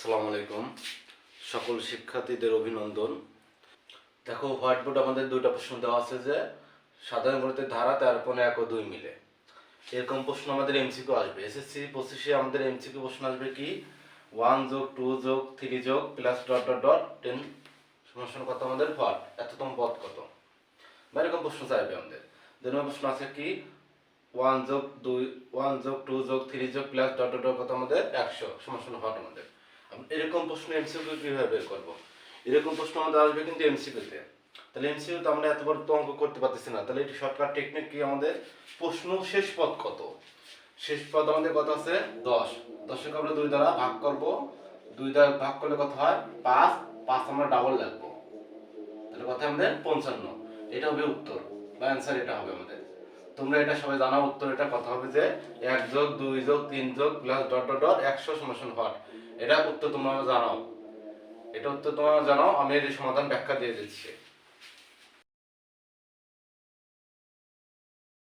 আসসালামু আলাইকুম। সকল শিক্ষার্থীদের অভিনন্দন। দেখো, হোয়াইট বোর্ড আমাদের দুইটা প্রশ্ন দেওয়া আছে যে, সাধারণ গণিতের ধারা তেরো পনেরো এক ও দুই মিলে। এরকম প্রশ্ন আমাদের এমসিকিউ আসবে। এসএসসি পঁচিশে আমাদের এমসিকিউ প্রশ্ন আসবে কি? ওয়ান যোগ টু যোগ থ্রি যোগ plus dot dot dot ten সমস্যার কত আমাদের? পদ এততম পদ কত? বা এরকম প্রশ্ন চাইবে আমাদের। দুই প্রশ্ন আছে কি? ওয়ান যোগ দুই ওয়ান যোগ টু যোগ থ্রি যোগ প্লাস ডট ডট কত আমাদের? একশো সমস্যা হট আমাদের। আমি এরকম প্রশ্ন এমসিকিউ কীভাবে বের করব? এরকম প্রশ্ন আমাদের আসবে কিন্তু এমসিকিউতে তাহলে এমসিকিউ তো আমরা এত বড় তো অঙ্ক করতে পারতেছি না। তাহলে এটি শর্টকাট টেকনিক কি আমাদের? প্রশ্ন শেষ পদ কত? শেষ পদ আমাদের কত আছে? দশ। দশকে আমরা দুই দ্বারা ভাগ করব। দুই দ্বারা ভাগ করলে কত হয়? পাঁচ। পাঁচ আমরা ডাবল লাগবো তাহলে কথা আমাদের? পঞ্চান্ন। এটা হবে উত্তর, বা অ্যান্সার এটা হবে আমাদের। তোমরা এটা সবাই জানা, উত্তর এটা কথা হবে যে এক যোগ দুই যোগ তিন যোগ প্লাস ডট ডট ডট একশো সমাসন হট এটা উত্তর তোমরা জানাও এটা উত্তর তোমরা জানাও আমি এর সমাধান ব্যাখ্যা দিয়ে দিচ্ছি।